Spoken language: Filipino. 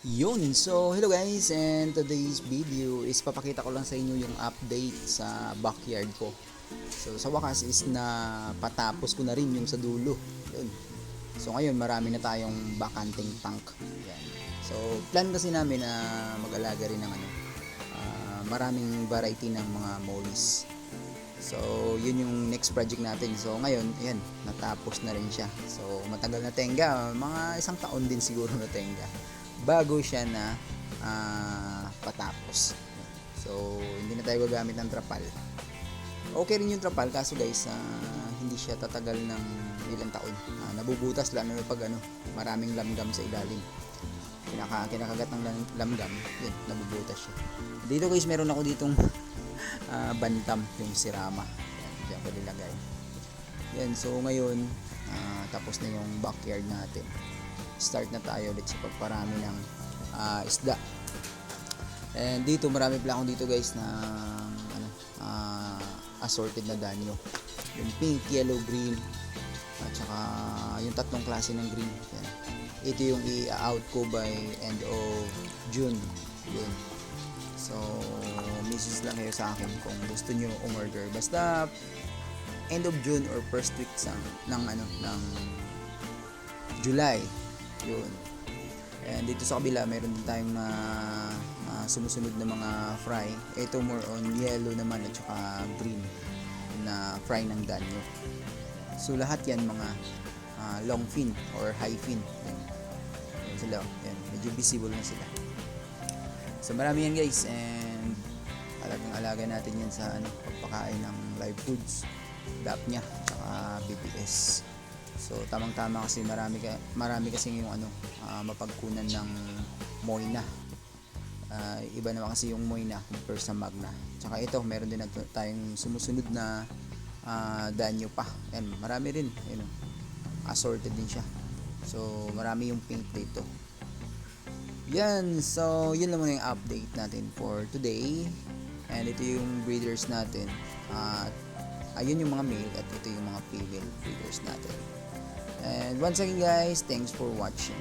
Yun, so hello guys and today's video is papakita ko lang sa inyo yung update sa backyard ko. So sa wakas is na patapos ko na rin yung sa dulo. Yun. So ngayon marami na tayong bakanting tank. Yan. So plan kasi namin na mag-alaga rin ng ano, ah, maraming variety ng mga mollies. So, yun yung next project natin. So, ngayon, ayan, natapos na rin siya. So, matagal na tenga. Mga isang taon din siguro na tenga. Bago siya na ah, patapos. So, hindi na tayo gagamit ng trapal. Okay rin yung trapal, kaso guys, ah, hindi siya tatagal ng ilang taon. Ah, nabubutas lalo na pag ano, maraming lamgam sa ilalim. Kinaka, kinakagat ng lam- lamgam, yun, nabubutas siya. Dito guys, meron ako ditong ah, bantam yung sirama. Yan, diyan ko nilagay. Yan, so ngayon, ah, tapos na yung backyard natin. Start na tayo ulit sa pagparami ng ah, isda. And dito, marami pala akong dito guys na ano, ah, assorted na danyo. Yung pink, yellow, green, at saka yung tatlong klase ng green. Yan. Ito yung i-out ko by end of June. Yun. So, message lang kayo sa akin kung gusto nyo umorder. Basta, end of June or first week sa, ng, ano, ng July. Yun. And dito sa kabila, meron din tayong na sumusunod na mga fry. Ito more on yellow naman at saka green na fry ng danyo. So, lahat yan mga ah, long fin or high fin. Yan. Yan sila. Yan. Medyo visible na sila. So marami yan guys and alagang alaga natin yan sa ano, pagpakain ng live foods, DAP niya, tsaka BPS. So tamang tama kasi marami ka, marami kasi yung ano ah, mapagkunan ng Moina. Ah, iba naman kasi yung Moina compare sa Magna. Tsaka ito meron din nato tayong sumusunod na ah, danyo pa. Yan, marami rin, know, assorted din siya. So marami yung pink dito. Yan, so yun lang muna yung update natin for today. And ito yung breeders natin. At ayun yung mga male at ito yung mga female breeders natin. And once again guys, thanks for watching.